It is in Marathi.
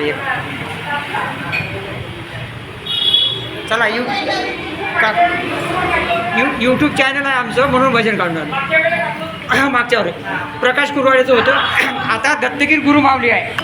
एक चला यू का यू यूट्यूब चॅनल आहे आमचं म्हणून भजन काढणार. मागच्यावर प्रकाश कुरवाड्याचं होतं. आता दत्तगीर गुरु मावली आहे